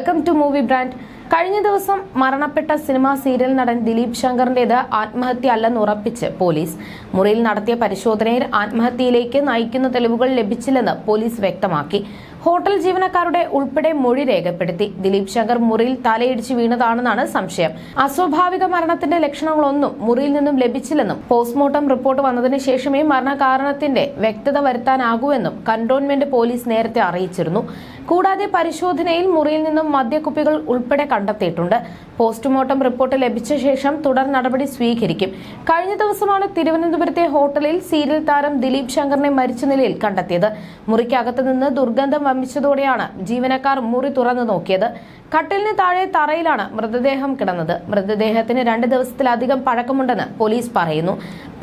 Welcome to movie brand കഴിഞ്ഞ ദിവസം മരണപ്പെട്ട സിനിമാ സീരിയൽ നടൻ ദിലീപ് ശങ്കറിന്റേത് ആത്മഹത്യ അല്ലെന്ന് ഉറപ്പിച്ച് പോലീസ്. മുറിയിൽ നടത്തിയ പരിശോധനയിൽ ആത്മഹത്യയിലേക്ക് നയിക്കുന്ന തെളിവുകൾ ലഭിച്ചില്ലെന്ന് പോലീസ് വ്യക്തമാക്കി. ഹോട്ടൽ ജീവനക്കാരുടെ ഉൾപ്പെടെ മൊഴി രേഖപ്പെടുത്തി. ദിലീപ് ശങ്കർ മുറിയിൽ തലയിടിച്ച് വീണതാണെന്നാണ് സംശയം. അസ്വാഭാവിക മരണത്തിന്റെ ലക്ഷണങ്ങളൊന്നും മുറിയിൽ നിന്നും ലഭിച്ചില്ലെന്നും പോസ്റ്റ്മോർട്ടം റിപ്പോർട്ട് വന്നതിന് ശേഷമേ മരണകാരണത്തിന്റെ വ്യക്തത വരുത്താനാകൂവെന്നും കന്റോൺമെന്റ് പോലീസ് നേരത്തെ അറിയിച്ചിരുന്നു. കൂടാതെ പരിശോധനയിൽ മുറിയിൽ നിന്നും മദ്യക്കുപ്പികൾ ഉൾപ്പെടെ കണ്ടെത്തിയിട്ടുണ്ട്. പോസ്റ്റ്മോർട്ടം റിപ്പോർട്ട് ലഭിച്ച ശേഷം തുടർ നടപടി സ്വീകരിക്കും. കഴിഞ്ഞ ദിവസമാണ് തിരുവനന്തപുരത്തെ ഹോട്ടലിൽ സീരിയൽ താരം ദിലീപ് ശങ്കറിനെ മരിച്ച നിലയിൽ കണ്ടെത്തിയത്. മുറിക്കകത്ത് നിന്ന് ദുർഗന്ധം വമിച്ചതോടെയാണ് ജീവനക്കാർ മുറി തുറന്നു നോക്കിയത്. കട്ടിലിന് താഴെ തറയിലാണ് മൃതദേഹം കിടന്നത്. മൃതദേഹത്തിന് രണ്ട് ദിവസത്തിലധികം പഴക്കമുണ്ടെന്ന് പോലീസ് പറയുന്നു.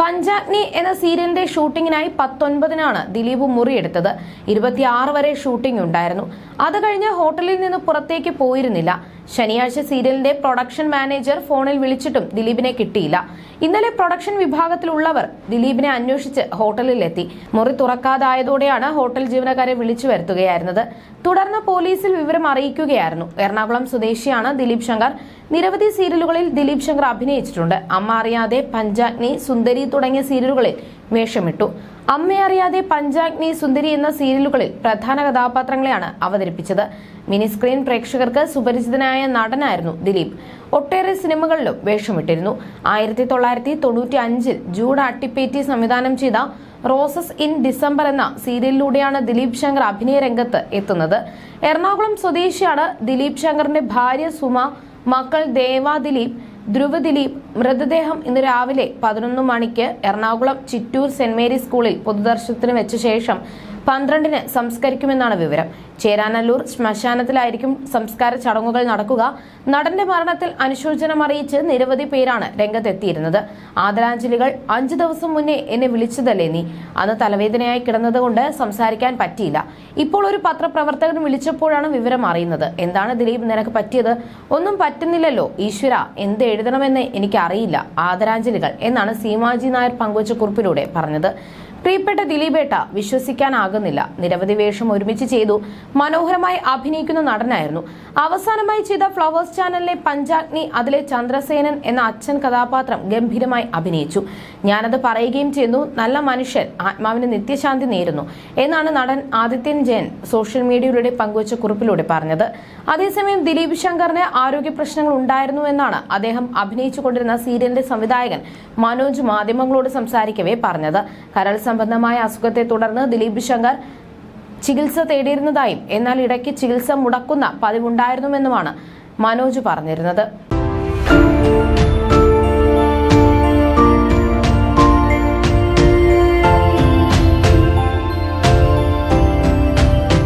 പഞ്ചാഗ്നി എന്ന സീരിയലിന്റെ ഷൂട്ടിങ്ങിനായി പത്തൊൻപതിനാണ് ദിലീപ് മുറിയെടുത്തത്. ഇരുപത്തിയാറ് വരെ ഷൂട്ടിംഗ് ഉണ്ടായിരുന്നു. അത് കഴിഞ്ഞ് ഹോട്ടലിൽ നിന്ന് പുറത്തേക്ക് പോയിരുന്നില്ല. ശനിയാഴ്ച സീരിയലിന്റെ പ്രൊഡക്ഷൻ മാനേജർ ഫോണിൽ വിളിച്ചിട്ടും ദിലീപിനെ കിട്ടിയില്ല. ഇന്നലെ പ്രൊഡക്ഷൻ വിഭാഗത്തിലുള്ളവർ ദിലീപിനെ അന്വേഷിച്ച് ഹോട്ടലിലെത്തി. മുറി തുറക്കാതായതോടെയാണ് ഹോട്ടൽ ജീവനക്കാരെ വിളിച്ചു വരുത്തുകയായിരുന്നത്. തുടർന്ന് പോലീസിൽ വിവരം അറിയിക്കുകയായിരുന്നു. എറണാകുളം സ്വദേശിയാണ് ദിലീപ് ശങ്കർ. നിരവധി സീരിയലുകളിൽ ദിലീപ് ശങ്കർ അഭിനയിച്ചിട്ടുണ്ട്. അമ്മ അറിയാതെ പഞ്ചാഗ്നി സുന്ദരി തുടങ്ങിയ സീരിയലുകളിൽ വേഷമിട്ടു. അമ്മ അറിയാതെ പഞ്ചാഗ്നി സുന്ദരി എന്ന സീരിയലുകളിൽ പ്രധാന കഥാപാത്രങ്ങളെയാണ് അവതരിപ്പിച്ചത്. മിനി സ്ക്രീൻ പ്രേക്ഷകർക്ക് സുപരിചിതനായ നടനായിരുന്നു ദിലീപ്. ഒട്ടേറെ സിനിമകളിലും വേഷമിട്ടിരുന്നു. ആയിരത്തി തൊള്ളായിരത്തി തൊണ്ണൂറ്റി അഞ്ചിൽ ജൂഡ് അട്ടിപ്പേറ്റി സംവിധാനം ചെയ്ത റോസസ് ഇൻ ഡിസംബർ എന്ന സീരിയലിലൂടെയാണ് ദിലീപ് ശങ്കർ അഭിനയ രംഗത്ത് എത്തുന്നത്. എറണാകുളം സ്വദേശിയാണ് ദിലീപ് ശങ്കറിന്റെ ഭാര്യ സുമ മക്കൾ ദേവ ദിലീപ് ധ്രുവ ദിലീപ് മൃതദേഹം ഇന്ന് രാവിലെ പതിനൊന്ന് മണിക്ക് എറണാകുളം ചിറ്റൂർ സെന്റ് മേരീസ് സ്കൂളിൽ പൊതുദർശനത്തിന് വെച്ച ശേഷം പന്ത്രണ്ടിന് സംസ്കരിക്കുമെന്നാണ് വിവരം. ചേരാനല്ലൂർ ശ്മശാനത്തിലായിരിക്കും സംസ്കാര ചടങ്ങുകൾ നടക്കുക. നടന്റെ മരണത്തിൽ അനുശോചനം അറിയിച്ച് നിരവധി പേരാണ് രംഗത്തെത്തിയിരുന്നത്. ആദരാഞ്ജലികൾ അഞ്ചു ദിവസം മുന്നേ എന്നെ വിളിച്ചതല്ലേ നീ? അന്ന് തലവേദനയായി കിടന്നതുകൊണ്ട് സംസാരിക്കാൻ പറ്റിയില്ല. ഇപ്പോൾ ഒരു പത്രപ്രവർത്തകൻ വിളിച്ചപ്പോഴാണ് വിവരം അറിയുന്നത്. എന്താണ് ദിലീപ് നിനക്ക് പറ്റിയത്? ഒന്നും പറ്റുന്നില്ലല്ലോ. ഈശ്വര എന്ത് എഴുതണമെന്ന് എനിക്കറിയില്ല. ആദരാഞ്ജലികൾ എന്നാണ് സീമാജി നായർ പങ്കുവച്ച കുറിപ്പിലൂടെ പറഞ്ഞത്. പ്രിയപ്പെട്ട ദിലീപേട്ട വിശ്വസിക്കാനാകുന്നില്ല. നിരവധി വേഷം ഒരുമിച്ച് ചെയ്തു. മനോഹരമായി അഭിനയിക്കുന്ന നടനായിരുന്നു. അവസാനമായി ചെയ്ത ഫ്ലവേഴ്സ് ചാനലിലെ പഞ്ചാഗ്നി അതിലെ ചന്ദ്രസേനൻ എന്ന അച്ഛൻ കഥാപാത്രം ഗംഭീരമായി അഭിനയിച്ചു. ഞാനത് പറയുകയും ചെയ്യുന്നു നല്ല മനുഷ്യൻ ആത്മാവിന് നിത്യശാന്തി നേരുന്നു എന്നാണ് നടൻ ആദിത്യൻ ജയൻ സോഷ്യൽ മീഡിയയിലൂടെ പങ്കുവച്ച കുറിപ്പിലൂടെ പറഞ്ഞത്. അതേസമയം ദിലീപ് ശങ്കറിന് ആരോഗ്യ പ്രശ്നങ്ങൾ ഉണ്ടായിരുന്നു എന്നാണ് അദ്ദേഹം അഭിനയിച്ചു കൊണ്ടിരുന്ന സീരിയലിന്റെ സംവിധായകൻ മനോജ് മാധ്യമങ്ങളോട് സംസാരിക്കവേ പറഞ്ഞത്. കരൾ സംബന്ധമായ അസുഖത്തെ തുടർന്ന് ദിലീപ് ശങ്കർ ചികിത്സ തേടിയിരുന്നതായും എന്നാൽ ഇടയ്ക്ക് ചികിത്സ മുടക്കുന്ന പതിവുണ്ടായിരുന്നുവെന്നുമാണ് മനോജ് പറഞ്ഞിരുന്നത്.